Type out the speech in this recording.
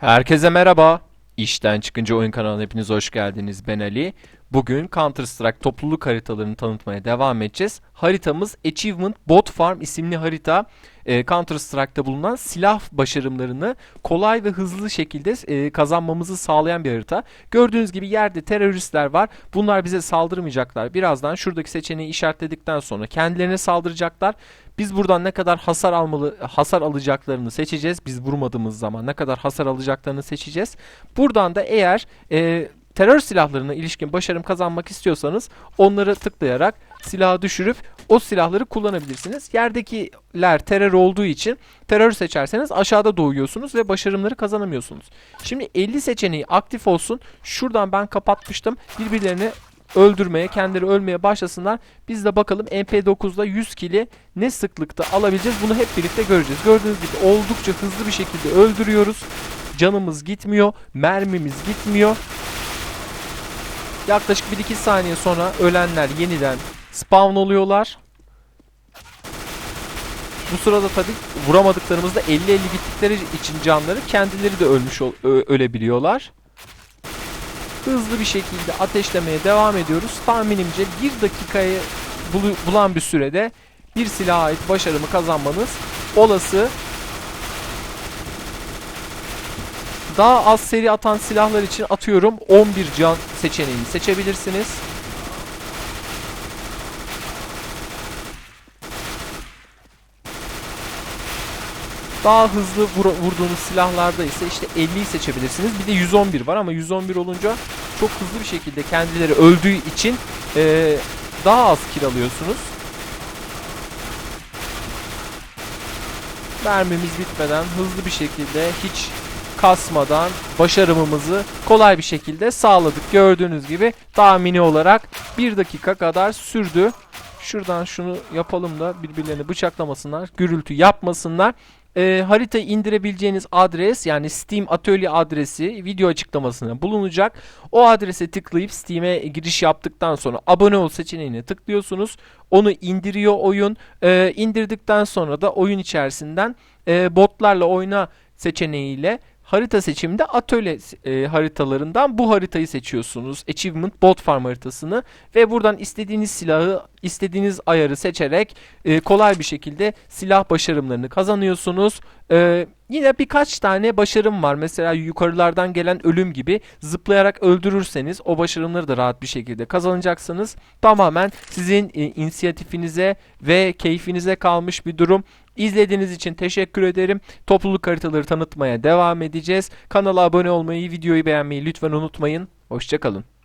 Herkese merhaba. İşten çıkınca oyun kanalına hepiniz hoş geldiniz. Ben Ali. Bugün Counter Strike topluluk haritalarını tanıtmaya devam edeceğiz. Haritamız Achievement Bot Farm isimli harita. Ee, Counter Strike'ta bulunan silah başarımlarını kolay ve hızlı şekilde e, kazanmamızı sağlayan bir harita. Gördüğünüz gibi yerde teröristler var. Bunlar bize saldırmayacaklar. Birazdan şuradaki seçeneği işaretledikten sonra kendilerine saldıracaklar. Biz buradan ne kadar hasar almalı hasar alacaklarını seçeceğiz. Biz vurmadığımız zaman ne kadar hasar alacaklarını seçeceğiz. Buradan da eğer e, terör silahlarına ilişkin başarım kazanmak istiyorsanız onları tıklayarak silahı düşürüp o silahları kullanabilirsiniz. Yerdekiler terör olduğu için terör seçerseniz aşağıda doğuyorsunuz ve başarımları kazanamıyorsunuz. Şimdi 50 seçeneği aktif olsun. Şuradan ben kapatmıştım. Birbirlerini öldürmeye, kendileri ölmeye başlasınlar. Biz de bakalım MP9'da 100 kili ne sıklıkta alabileceğiz. Bunu hep birlikte göreceğiz. Gördüğünüz gibi oldukça hızlı bir şekilde öldürüyoruz. Canımız gitmiyor, mermimiz gitmiyor. Yaklaşık 1-2 saniye sonra ölenler yeniden spawn oluyorlar. Bu sırada tabi vuramadıklarımızda 50-50 gittikleri için canları kendileri de ölmüş ölebiliyorlar. Hızlı bir şekilde ateşlemeye devam ediyoruz. Tahminimce 1 dakikayı bulan bir sürede bir silaha ait başarımı kazanmanız olası. Daha az seri atan silahlar için atıyorum 11 can seçeneğini seçebilirsiniz. Daha hızlı vur- vurduğunuz silahlarda ise işte 50'yi seçebilirsiniz. Bir de 111 var ama 111 olunca çok hızlı bir şekilde kendileri öldüğü için eee, daha az kill alıyorsunuz. Mermimiz bitmeden hızlı bir şekilde hiç kasmadan başarımımızı kolay bir şekilde sağladık. Gördüğünüz gibi tahmini olarak 1 dakika kadar sürdü. Şuradan şunu yapalım da birbirlerini bıçaklamasınlar, gürültü yapmasınlar. Ee, haritayı indirebileceğiniz adres yani Steam atölye adresi video açıklamasına bulunacak. O adrese tıklayıp Steam'e giriş yaptıktan sonra abone ol seçeneğine tıklıyorsunuz. Onu indiriyor oyun. Ee, indirdikten sonra da oyun içerisinden e, botlarla oyna seçeneğiyle harita seçiminde atölye e, haritalarından bu haritayı seçiyorsunuz. Achievement Bot Farm haritasını ve buradan istediğiniz silahı istediğiniz ayarı seçerek e, kolay bir şekilde silah başarımlarını kazanıyorsunuz. E, yine birkaç tane başarım var. Mesela yukarılardan gelen ölüm gibi zıplayarak öldürürseniz o başarımları da rahat bir şekilde kazanacaksınız. Tamamen sizin e, inisiyatifinize ve keyfinize kalmış bir durum. İzlediğiniz için teşekkür ederim. Topluluk haritaları tanıtmaya devam edeceğiz. Kanala abone olmayı, videoyu beğenmeyi lütfen unutmayın. Hoşçakalın.